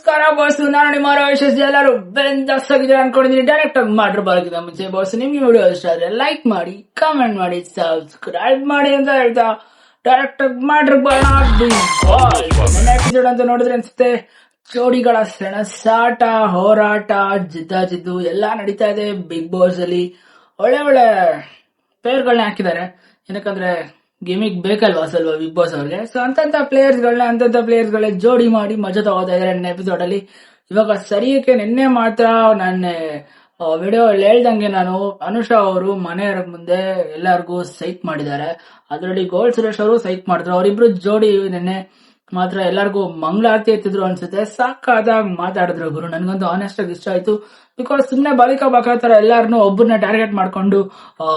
ನಮಸ್ಕಾರ ಬಾಸ್ ನಾನು ನಿಮ್ಮ ವಿಶೇಷ ಎಲ್ಲರೂ ಬೆಂದಸ್ ಅನ್ಕೊಂಡಿದ್ದೀನಿ. ಡೈರೆಕ್ಟ್ ಆಗಿ ಮಾಡ್ರು ಬರೋಕ್ಕಿಂತ ಮುಂಚೆ ಬಾಸ್ ನಿಮ್ಗೆ ವಿಡಿಯೋ ಇಷ್ಟ ಆದ್ರೆ ಲೈಕ್ ಮಾಡಿ ಕಾಮೆಂಟ್ ಮಾಡಿ ಸಬ್ಸ್ಕ್ರೈಬ್ ಮಾಡಿ ಅಂತ ಹೇಳ್ತಾ ಡೈರೆಕ್ಟ್ ಆಗಿ ಮಾಡ್ರು ಎಪಿಸೋಡ್ ಅಂತ ನೋಡಿದ್ರೆ ಅನ್ಸುತ್ತೆ ಜೋಡಿಗಳ ಸೆಣಸಾಟ, ಹೋರಾಟ ಜಿದ್ದಾಜಿದ್ದು ಎಲ್ಲಾ ನಡೀತಾ ಇದೆ. ಬಿಗ್ ಬಾಸ್ ಅಲ್ಲಿ ಒಳ್ಳೆ ಒಳ್ಳೆ ಪೇರ್ಗಳನ್ನ ಹಾಕಿದ್ದಾರೆ. ಏನಕ್ಕಂದ್ರೆ ಗೇಮಿಗ್ ಬೇಕಲ್ವಾ ಸ್ವಲ್ಪ ಬಿಗ್ ಬಾಸ್ ಅವ್ರಿಗೆ? ಸೊ ಅಂತಂತ ಪ್ಲೇಯರ್ಸ್ ಗಳನ್ನ ಅಂತಂತ ಪ್ಲೇಯರ್ಸ್ ಗಳೇ ಜೋಡಿ ಮಾಡಿ ಮಜಾ ತಗೋತಾ ಇದಾರೆ ನನ್ನ ಎಪಿಸೋಡ್ ಅಲ್ಲಿ. ಇವಾಗ ಸರಿಯಕ್ಕೆ ನಿನ್ನೆ ಮಾತ್ರ ನನ್ನ ವಿಡಿಯೋ ಹೇಳ್ದಂಗೆ ನಾನು ಅನುಷಾ ಅವರು ಮನೆಯವರ ಮುಂದೆ ಎಲ್ಲರಿಗೂ ಸೈಕ್ ಮಾಡಿದ್ದಾರೆ. ಅದರಲ್ಲಿ ಗೋಲ್ಡ್ ಸುರೇಶ್ ಅವರು ಸೈಕ್ ಮಾಡಿದ್ರು ಅವರಿಬ್ರು ಜೋಡಿ ನಿನ್ನೆ ಮಾತ್ರ ಎಲ್ಲರಿಗೂ ಮಂಗಳಾರತಿ ಎತ್ತಿದ್ರು ಅನ್ಸುತ್ತೆ. ಸಾಕಾದಾಗ ಮಾತಾಡಿದ್ರು ಗುರು. ನನ್ಗಂತೂ ಆನೆಸ್ಟ್ ಆಗಿ ಇಷ್ಟ ಆಯ್ತು. ಬಿಕಾಸ್ ಸುಮ್ನೆ ಬಾಲಿಕಾ ಬಾಕ ತರ ಎಲ್ಲಾರನು ಒಬ್ಬರನ್ನ ಟಾರ್ಗೆಟ್ ಮಾಡ್ಕೊಂಡು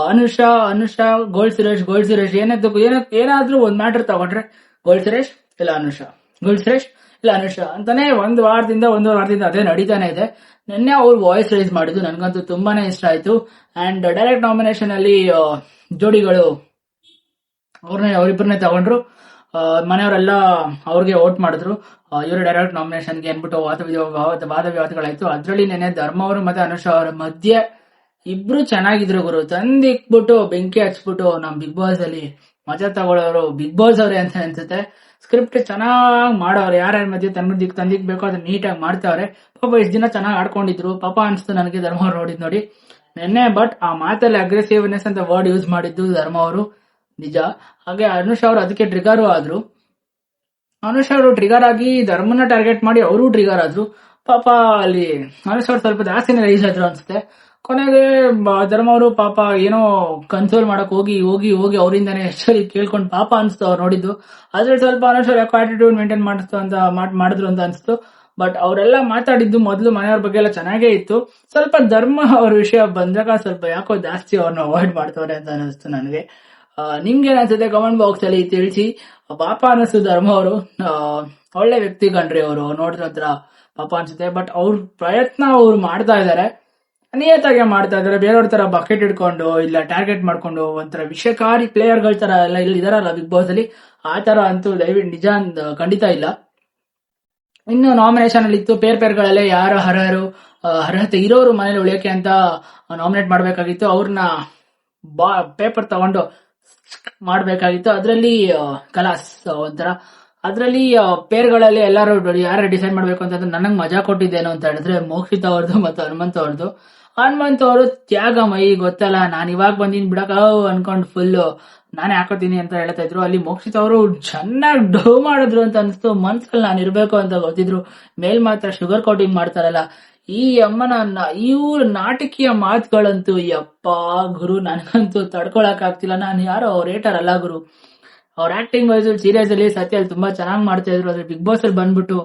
ಅನುಷಾ ಅನುಷಾ ಗೋಲ್ಡ್ ಸುರೇಶ್ ಗೋಲ್ಡ್ ಸುರೇಶ್ ಏನಕ್ಕೆ ಏನಾದ್ರೂ ಒಂದ್ ಮ್ಯಾಟರ್ ತಗೊಂಡ್ರೆ ಗೋಲ್ಡ್ ಸುರೇಶ್, ಇಲ್ಲ ಅನುಷಾ. ಗೋಲ್ಡ್ ಸುರೇಶ್, ಇಲ್ಲ ಅನುಷಾ. ಅಂತಾನೆ ಒಂದ್ ವಾರದಿಂದ ಒಂದು ವಾರದಿಂದ ಅದೇ ನಡೀತಾನೆ ಇದೆ. ನಿನ್ನೆ ಅವ್ರು ವಾಯ್ಸ್ ರೈಸ್ ಮಾಡಿದ್ದು. ನನ್ಗಂತೂ ತುಂಬಾನೇ ಇಷ್ಟ ಆಯ್ತು. ಅಂಡ್ ಡೈರೆಕ್ಟ್ ನಾಮಿನೇಷನ್ ಅಲ್ಲಿ ಜೋಡಿಗಳು ಅವ್ರನ್ನ ಅವರಿಬ್ಬರನ್ನೇ ತಗೊಂಡ್ರು. ಮನೆಯವರೆಲ್ಲ ಅವ್ರಿಗೆ ವೋಟ್ ಮಾಡಿದ್ರು. ಇವರು ಡೈರೆಕ್ಟ್ ನಾಮಿನೇಷನ್ಗೆ ಅಂದ್ಬಿಟ್ಟು ವಾದ ವಾದ- ವಾದ ವಿವಾದಗಳಾಯ್ತು. ಅದರಲ್ಲಿ ನೆನೆ ಧರ್ಮ ಅವರು ಮತ್ತೆ ಅನುಷಾ ಅವರ ಮಧ್ಯೆ ಇಬ್ರು ಚೆನ್ನಾಗಿದ್ರು ಗುರು. ತಂದಿಕ್ಬಿಟ್ಟು ಬೆಂಕಿ ಹಚ್ಬಿಟ್ಟು ನಮ್ ಬಿಗ್ ಬಾಸ್ ಅಲ್ಲಿ ಮಜಾ ತಗೊಳ್ಳೋರು ಬಿಗ್ ಬಾಸ್ ಅವರೇ ಅಂತ ಅನ್ಸುತ್ತೆ. ಸ್ಕ್ರಿಪ್ಟ್ ಚೆನ್ನಾಗಿ ಮಾಡೋರು. ಯಾರ್ಯಾರ ಮಧ್ಯೆ ತಂದಿಕ್ ಬೇಕೋ ಅದನ್ನ ನೀಟಾಗಿ ಮಾಡ್ತಾವ್ರೆ. ಪಾಪ ಇಷ್ಟು ದಿನ ಚೆನ್ನಾಗಿ ಆಡ್ಕೊಂಡಿದ್ರು. ಪಾಪ ಅನ್ಸ್ತು ನನಗೆ ಧರ್ಮ ಅವ್ರು ನೋಡಿದ್ ನೋಡಿ. ನಿನ್ನೆ ಬಟ್ ಆ ಮಾತಲ್ಲಿ ಅಗ್ರೆಸಿವ್ನೆಸ್ ಅಂತ ವರ್ಡ್ ಯೂಸ್ ಮಾಡಿದ್ದು ಧರ್ಮ ಅವರು. ನಿಜ? ಹಾಗೆ ಅನುಷ್ ಅವರು ಅದಕ್ಕೆ ಟ್ರಿಗರು ಆದ್ರು. ಅನುಷ್ ಅವರು ಟ್ರಿಗರ್ ಆಗಿ ಧರ್ಮನ ಟಾರ್ಗೆಟ್ ಮಾಡಿ ಅವರು ಟ್ರಿಗರ್ ಆದ್ರು. ಪಾಪ ಅಲ್ಲಿ ಅನುಷ್ ಅವರು ಸ್ವಲ್ಪ ಜಾಸ್ತಿನೇ ರೈಸ್ ಆದ್ರು ಅನ್ಸುತ್ತೆ. ಕೊನೆಗೆ ಧರ್ಮ ಅವರು ಪಾಪ ಏನೋ ಕನ್ಸೋಲ್ ಮಾಡಕ್ ಹೋಗಿ ಹೋಗಿ ಹೋಗಿ ಅವರಿಂದಾನೇ ಎಷ್ಟಲ್ಲಿ ಕೇಳ್ಕೊಂಡು ಪಾಪ ಅನ್ಸ್ತು ಅವ್ರು ನೋಡಿದ್ದು. ಅದ್ರಲ್ಲಿ ಸ್ವಲ್ಪ ಅನುಷ್ ಅವ್ರು ಆಟಿಟ್ಯೂಡ್ ಮೇಂಟೈನ್ ಮಾಡಿಸ್ತು ಅಂತ ಮಾಡ್- ಮಾಡಿದ್ರು ಅಂತ ಅನ್ಸ್ತು. ಬಟ್ ಅವರೆಲ್ಲ ಮಾತಾಡಿದ್ದು ಮೊದಲು ಮನೆಯವ್ರ ಬಗ್ಗೆ ಎಲ್ಲ ಚೆನ್ನಾಗೇ ಇತ್ತು. ಸ್ವಲ್ಪ ಧರ್ಮ ಅವ್ರ ವಿಷಯ ಬಂದಾಗ ಸ್ವಲ್ಪ ಯಾಕೋ ಜಾಸ್ತಿ ಅವ್ರನ್ನ ಅವಾಯ್ಡ್ ಮಾಡ್ತವ್ರೆ ಅಂತ ಅನಿಸ್ತು ನನಗೆ. ಆ, ನಿಮ್ಗೆ ಏನಿಸುತ್ತೆ ಕಮೆಂಟ್ ಬಾಕ್ಸ್ ಅಲ್ಲಿ ತಿಳಿಸಿ. ಪಾಪ ಅನಿಸ್ತು ಧರ್ಮ ಅವರು ಒಳ್ಳೆ ವ್ಯಕ್ತಿ ಕಣ್ರಿ ಅವರು ನೋಡಿದ್ರ ಹತ್ರ ಪಾಪ ಅನ್ಸುತ್ತೆ. ಬಟ್ ಅವ್ರ ಪ್ರಯತ್ನ ಅವ್ರು ಮಾಡ್ತಾ ಇದಾರೆ. ನಿಯತಾಗೆ ಮಾಡ್ತಾ ಇದಾರೆ. ಬೇರೆಯವ್ರ ತರ ಬಕೆಟ್ ಇಟ್ಕೊಂಡು ಇಲ್ಲ ಟಾರ್ಗೆಟ್ ಮಾಡ್ಕೊಂಡು ಒಂಥರ ವಿಷಕಾರಿ ಪ್ಲೇಯರ್ಗಳ ತರ ಎಲ್ಲ ಇಲ್ಲಿ ಇದಾರಲ್ಲ ಬಿಗ್ ಬಾಸ್ ಅಲ್ಲಿ. ಆ ತರ ಅಂತೂ ದಯವಿಟ್ಟು ನಿಜ ಖಂಡಿತ ಇಲ್ಲ. ಇನ್ನು ನಾಮಿನೇಷನ್ ಅಲ್ಲಿ ಇತ್ತು. ಪೇರ್ ಪೇರ್ಗಳಲ್ಲೇ ಯಾರು ಅರ್ಹರು ಅರ್ಹತೆ ಇರೋರು ಮನೇಲಿ ಉಳಿಯೋಕೆ ಅಂತ ನಾಮಿನೇಟ್ ಮಾಡ್ಬೇಕಾಗಿತ್ತು. ಅವ್ರನ್ನ ಬಾ ಪೇಪರ್ ತಗೊಂಡು ಮಾಡ್ಬೇಕಾಗಿತ್ತು. ಅದರಲ್ಲಿ ಕಲಾಸ್ ಒಂಥರ, ಅದರಲ್ಲಿ ಪೇರ್ಗಳಲ್ಲಿ ಎಲ್ಲರೂ ಯಾರು ಡಿಸೈಡ್ ಮಾಡ್ಬೇಕು ಅಂತಂದ್ರೆ ನನಗೆ ಮಜಾ ಕೊಟ್ಟಿದ್ದೇನು ಅಂತ ಹೇಳಿದ್ರೆ ಮೋಕ್ಷಿತ್ ಅವ್ರದ್ದು ಮತ್ತು ಹನುಮಂತ ಅವ್ರದ್ದು. ಹನುಮಂತ ಅವರು ತ್ಯಾಗಮಯಿ ಗೊತ್ತಲ್ಲ, ನಾನು ಇವಾಗ ಬಂದಿನ್ ಬಿಡಕ ಅನ್ಕೊಂಡು ಫುಲ್ ನಾನೇ ಹಾಕೋತೀನಿ ಅಂತ ಹೇಳ್ತಾ ಇದ್ರು. ಅಲ್ಲಿ ಮೋಕ್ಷಿತ್ ಅವರು ಚೆನ್ನಾಗಿ ಡೋ ಮಾಡಿದ್ರು ಅಂತ ಅನಿಸ್ತು ಮನ್ಸಲ್ಲಿ ನಾನು ಇರ್ಬೇಕು ಅಂತ ಗೊತ್ತಿದ್ರು. ಮೇಲ್ ಮಾತ್ರ ಶುಗರ್ ಕೋಟಿಂಗ್ ಮಾಡ್ತಾರಲ್ಲ ಈ ಅಮ್ಮನ ಇವ್ರ ನಾಟಕೀಯ ಮಾತುಗಳಂತೂ, ಯಪ್ಪ ಗುರು, ನನಗಂತೂ ತಡ್ಕೊಳಕ್ ಆಗ್ತಿಲ್ಲ ನಾನು ಯಾರೋ ರೇಟರ್ ಅಲ್ಲ ಗುರು. ಅವ್ರ ಆಕ್ಟಿಂಗ್ ವೈಸ್ ಸೀರಿಯಸ್ ಅಲ್ಲಿ ಸತ್ಯ ಅಲ್ಲಿ ತುಂಬಾ ಚೆನ್ನಾಗಿ ಮಾಡ್ತಾ ಇದ್ರು ಅದ್ರ ಬಿಗ್ ಬಾಸ್ ಅಲ್ಲಿ ಬಂದ್ಬಿಟ್ಟು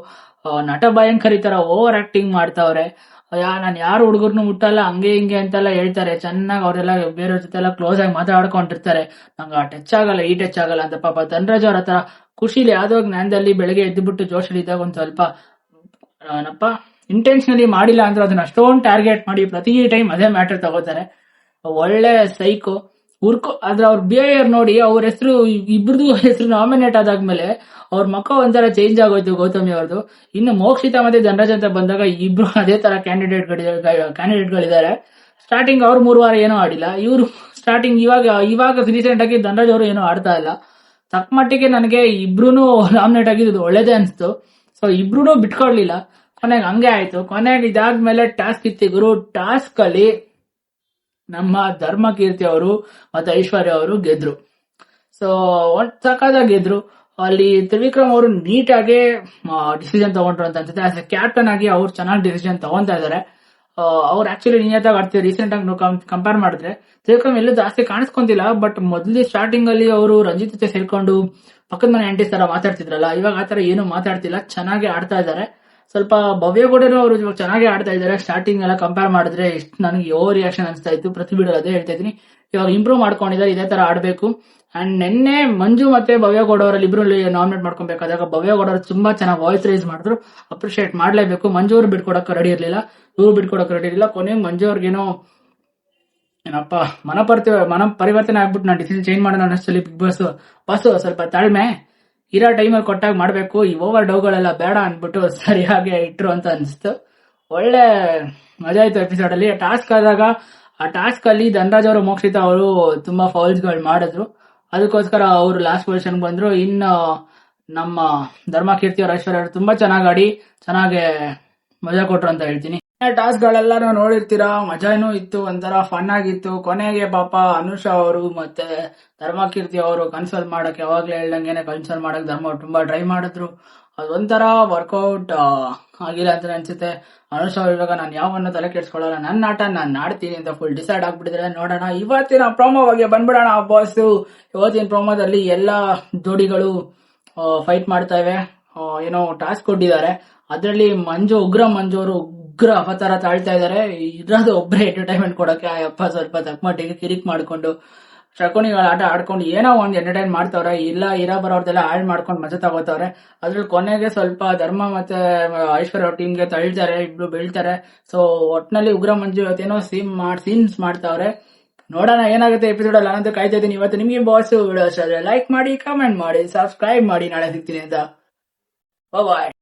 ನಟ ಭಯಂಕರಿ ತರ ಓವರ್ ಆಕ್ಟಿಂಗ್ ಮಾಡ್ತಾವ್ರೆ. ಯಾ ನಾನು ಯಾರು ಹುಡುಗರ್ನು ಮುಟ್ಟಲ್ಲ, ಹಂಗೆ ಹಿಂಗೆ ಅಂತೆಲ್ಲ ಹೇಳ್ತಾರೆ. ಚೆನ್ನಾಗಿ ಅವರೆಲ್ಲ ಬೇರೆಯವ್ರ ಜೊತೆ ಎಲ್ಲ ಕ್ಲೋಸ್ ಆಗಿ ಮಾತಾಡ್ಕೊಂಡಿರ್ತಾರೆ. ನಂಗೆ ಆ ಟಚ್ ಆಗಲ್ಲ, ಈ ಟಚ್ ಆಗಲ್ಲ ಅಂತ ಪಾಪ ಧನರಾಜ್ ಅವ್ರ ಹತ್ರ, ಖುಷಿಲಿ ಯಾವ್ದೋ ಜ್ಞಾನದಲ್ಲಿ ಬೆಳಗ್ಗೆ ಎದ್ದುಬಿಟ್ಟು ಜೋಶಲ್ಲಿ ಇದ್ದಾಗ ಒಂದ್ ಸ್ವಲ್ಪ, ಏನಪ್ಪ? ಇಂಟೆನ್ಷನಲಿ ಮಾಡಿಲ್ಲ ಅಂದ್ರೆ ಅದನ್ನ ಅಷ್ಟೊಂದು ಟಾರ್ಗೆಟ್ ಮಾಡಿ ಪ್ರತಿ ಟೈಮ್ ಅದೇ ಮ್ಯಾಟರ್ ತಗೋತಾರೆ. ಒಳ್ಳೆ ಸೈಕು ಹುರ್ಕೋ ಅದ್ರ ಅವ್ರ ಬಿಹೇವಿಯರ್ ನೋಡಿ ಅವ್ರ ಹೆಸರು ಇಬ್ರದು ಹೆಸರು ನಾಮಿನೇಟ್ ಆದಾದ್ಮೇಲೆ ಅವ್ರ ಮಕ್ಕ ಒಂಥರ ಚೇಂಜ್ ಆಗೋಯ್ತು ಗೌತಮಿ ಅವ್ರದ್ದು ಇನ್ನು ಮೋಕ್ಷಿತ ಮತ್ತೆ ಜನರಾಜ್ ಅಂತ ಬಂದಾಗ ಇಬ್ರು ಅದೇ ತರ ಕ್ಯಾಂಡಿಡೇಟ್ ಕ್ಯಾಂಡಿಡೇಟ್ ಗಳಿದ್ದಾರೆ. ಸ್ಟಾರ್ಟಿಂಗ್ ಅವ್ರು ಮೂರು ವಾರ ಏನೋ ಆಡಿಲ್ಲ. ಇವರು ಸ್ಟಾರ್ಟಿಂಗ್ ಇವಾಗ ಇವಾಗ ರೀಸೆಂಟ್ ಆಗಿ ಧನರಾಜ್ ಅವರು ಏನೋ ಆಡ್ತಾ ಇಲ್ಲ. ತಕ್ಕ ಮಟ್ಟಿಗೆ ನನಗೆ ಇಬ್ರು ನಾಮಿನೇಟ್ ಆಗಿದ್ದು ಒಳ್ಳೇದೇ ಅನ್ಸ್ತು. ಸೊ ಇಬ್ರು ಬಿಟ್ಕೊಡ್ಲಿಲ್ಲ. ಕೊನೆಗೆ ಹಂಗೆ ಆಯ್ತು. ಕೊನೆಗೆ ಇದಾದ್ಮೇಲೆ ಟಾಸ್ಕ್ ಇತ್ತು. ಗುರು ಟಾಸ್ಕ್ ಅಲ್ಲಿ ನಮ್ಮ ಧರ್ಮಕೀರ್ತಿ ಅವರು ಮತ್ತೆ ಐಶ್ವರ್ಯ ಅವರು ಗೆದ್ರು. ಸೊ ಸಖತ್ತಾಗಿ ಗೆದ್ರು. ಅಲ್ಲಿ ತ್ರಿವಿಕ್ರಮ್ ಅವರು ನೀಟಾಗಿ ಡಿಸಿಷನ್ ತಗೊಂಡ್ರು ಅಂತ ಅನ್ಸುತ್ತೆ. ಆಸ್ ಎ ಕ್ಯಾಪ್ಟನ್ ಆಗಿ ಅವ್ರು ಚೆನ್ನಾಗಿ ಡಿಸಿಷನ್ ತಗೊಂತಾ ಇದಾರೆ. ಅವ್ರು ಆಕ್ಚುಲಿ ನಿಯತ್ತಾಗಿ ಆಡ್ತೀವಿ ರೀಸೆಂಟ್ ಆಗಿ ಕಂಪೇರ್ ಮಾಡಿದ್ರೆ ತ್ರಿವಿಕ್ರಮ್ ಎಲ್ಲೂ ಜಾಸ್ತಿ ಕಾಣಿಸ್ಕೊಂತಿಲ್ಲ ಬಟ್ ಮೊದಲು ಸ್ಟಾರ್ಟಿಂಗ್ ಅಲ್ಲಿ ಅವರು ರಂಜಿತ್ ಜೊತೆ ಸೇರ್ಕೊಂಡು ಪಕ್ಕದ ಮನೆ ಆಂಟಿ ತರ ಮಾತಾಡ್ತಿದ್ರಲ್ಲ, ಇವಾಗ ಆತರ ಏನು ಮಾತಾಡ್ತಿಲ್ಲ, ಚೆನ್ನಾಗಿ ಆಡ್ತಾ ಇದ್ದಾರೆ ಸ್ವಲ್ಪ ಭವ್ಯ ಗೌಡರು ಅವರು ಇವಾಗ ಚೆನ್ನಾಗಿ ಆಡ್ತಾ ಇದ್ದಾರೆ. ಸ್ಟಾರ್ಟಿಂಗ್ ಎಲ್ಲ ಕಂಪೇರ್ ಮಾಡಿದ್ರೆ ಇಷ್ಟು ನನಗೆ ಓವರ್ ರಿಯಾಕ್ಷನ್ ಅನಿಸ್ತಾ ಇತ್ತು. ಪ್ರತಿ ಬಿಡೋ ಅದೇ ಹೇಳ್ತಾ ಇದ್ದೀನಿ. ಇವಾಗ ಇಂಪ್ರೂವ್ ಮಾಡ್ಕೊಂಡಿದ್ದಾರೆ, ಇದೇ ತರ ಆಡಬೇಕು. ಅಂಡ್ ನಿನ್ನೆ ಮಂಜು ಮತ್ತೆ ಭವ್ಯಗೌಡ ಅವರಲ್ಲಿ ಇಬ್ರು ನಾಮಿನೇಟ್ ಮಾಡ್ಕೊಬೇಕಾದಾಗ ಅವರು ತುಂಬಾ ಚೆನ್ನಾಗಿ ವಾಯ್ಸ್ ರೈಸ್ ಮಾಡಿದ್ರು. ಅಪ್ರಿಷಿಯೇಟ್ ಮಾಡ್ಲೇಬೇಕು. ಮಂಜು ಅವರು ಬಿಟ್ಕೊಡಕ್ಕೆ ರೆಡಿ ಇರಲಿಲ್ಲ. ಇವ್ರು ಬಿಟ್ಕೊಡಕ್ಕೆ ರೆಡಿ ಇರಲಿಲ್ಲ. ಕೊನೆಗೆ ಮಂಜು ಅವ್ರಿಗೇನೋ ಏನಪ್ಪ ಮನ ಪರಿವರ್ತನೆ ಆಗ್ಬಿಟ್ಟು ನಾನು ಡಿಸಿಷನ್ ಚೇಂಜ್ ಮಾಡೋಣ ಅನ್ನಿಸ್ತಲ್ಲಿ ಬಿಗ್ ಬಾಸ್ ಬಸ್ ಸ್ವಲ್ಪ ತಾಳ್ಮೆ. ಇರೋ ಟೈಮಲ್ಲಿ ಕೊಟ್ಟಾಗ ಮಾಡಬೇಕು, ಈ ಓವರ್ ಡೌಗಳೆಲ್ಲ ಬೇಡ ಅಂದ್ಬಿಟ್ಟು ಸರಿಯಾಗಿ ಇಟ್ರು ಅಂತ ಅನಿಸ್ತು. ಒಳ್ಳೆ ಮಜಾ ಆಯ್ತು ಎಪಿಸೋಡ್ ಅಲ್ಲಿ. ಟಾಸ್ಕ್ ಆದಾಗ, ಆ ಟಾಸ್ಕ್ ಅಲ್ಲಿ ಧನರಾಜ್ ಅವರು, ಮೋಕ್ಷಿತ ಅವರು ತುಂಬಾ ಫೌಲ್ಸ್ಗಳು ಮಾಡಿದ್ರು. ಅದಕ್ಕೋಸ್ಕರ ಅವರು ಲಾಸ್ಟ್ ಪೊಸಿಷನ್ ಬಂದ್ರು. ಇನ್ನು ನಮ್ಮ ಧರ್ಮಕೀರ್ತಿ ಅವರ, ಐಶ್ವರ್ಯ ಅವರು ತುಂಬಾ ಚೆನ್ನಾಗಿ ಆಡಿ, ಚೆನ್ನಾಗೆ ಮಜಾ ಕೊಟ್ರು ಅಂತ ಹೇಳ್ತೀನಿ. ಟಾಸ್ಕ್ ಗಳೆಲ್ಲ ನೋಡಿರ್ತೀರಾ, ಮಜಾನೂ ಇತ್ತು, ಒಂಥರ ಫನ್ ಆಗಿತ್ತು. ಕೊನೆಗೆ ಪಾಪ ಅನುಷಾ ಅವರು ಮತ್ತೆ ಧರ್ಮಕೀರ್ತಿ ಅವರು ಕನ್ಸಲ್ ಮಾಡಕ್ ಯಾವಾಗ್ಲೂ ಹೇಳ್ದಂಗೆನೆ ಕನ್ಸಲ್ ಮಾಡಕ್ ಧರ್ಮ ತುಂಬಾ ಟ್ರೈ ಮಾಡಿದ್ರು. ಅದೊಂಥರ ವರ್ಕೌಟ್ ಆಗಿಲ್ಲ ಅಂತ ಅನ್ಸುತ್ತೆ. ಅನುಷಾ ಅವ್ರು ಇವಾಗ ನಾನು ಯಾವನ್ನ ತಲೆ ಕೆಡ್ಸ್ಕೊಳ್ಳಲ್ಲ ನನ್ನ ಆಟ ನಾನು ಆಡ್ತೀನಿ ಅಂತ ಫುಲ್ ಡಿಸೈಡ್ ಆಗ್ಬಿಟ್ಟಿದ್ರೆ. ನೋಡೋಣ, ಇವತ್ತಿನ ಪ್ರೋಮೋ ಬಗ್ಗೆ ಬಂದ್ಬಿಡೋಣ ಬಾಸ್ ಇವತ್ತಿನ ಪ್ರೋಮೋದಲ್ಲಿ ಎಲ್ಲಾ ಜೋಡಿಗಳು ಫೈಟ್ ಮಾಡ್ತಾ ಇವೆ. ಏನೋ ಟಾಸ್ಕ್ ಕೊಟ್ಟಿದ್ದಾರೆ. ಅದರಲ್ಲಿ ಮಂಜು, ಉಗ್ರ ಮಂಜು ಅವರು ಉಗ್ರ ಅವತಾರ ತಾಳ್ತಾ ಇದ್ದಾರೆ ಇರೋದು ಒಬ್ಬರೇ ಎಂಟರ್ಟೈನ್ಮೆಂಟ್ ಕೊಡಕ್ಕೆ ಅಪ್ಪ ಸ್ವಲ್ಪ ತಕ್ಕಮಟ್ಟಿಗೆ ಕಿರಿಕ್ ಮಾಡ್ಕೊಂಡು, ಶಕುನಿಗಳ ಆಟ ಆಡ್ಕೊಂಡು ಏನೋ ಒಂದು ಎಂಟರ್ಟೈನ್ ಮಾಡ್ತಾವ್ರೆ. ಇಲ್ಲ, ಇರ ಬರೋರ್ದೆಲ್ಲ ಹಾಳು ಮಾಡ್ಕೊಂಡು ಮಜಾ ತಗೋತಾವ್ರೆ. ಅದ್ರಲ್ಲಿ ಕೊನೆಗೆ ಸ್ವಲ್ಪ ಧರ್ಮ ಮತ್ತೆ ಐಶ್ವರ್ಯ ಟೀಮ್ಗೆ ತಳ್ತಾರೆ, ಇಬ್ರು ಬೀಳ್ತಾರೆ. ಸೊ ಒಟ್ನಲ್ಲಿ ಉಗ್ರ ಮಂಜು ಇವತ್ತೇನೋ ಸೀನ್ ಮಾಡ್ ಸೀನ್ಸ್ ಮಾಡ್ತಾವ್ರೆ. ನೋಡೋಣ ಏನಾಗುತ್ತೆ ಎಪಿಸೋಡ್ ಅಲ್ಲಿ ಅನ್ನೋದು ಕಾಯ್ತಾ ಇದ್ದೀನಿ. ಇವತ್ತು ನಿಮಗೆ ಬಾಸ್ ವಿಡಿಯೋ ಲೈಕ್ ಮಾಡಿ ಕಮೆಂಟ್ ಮಾಡಿ ಸಬ್ಸ್ಕ್ರೈಬ್ ಮಾಡಿ. ನಾಳೆ ಸಿಗ್ತೀನಿ ಅಂತ. ಬಾಯ್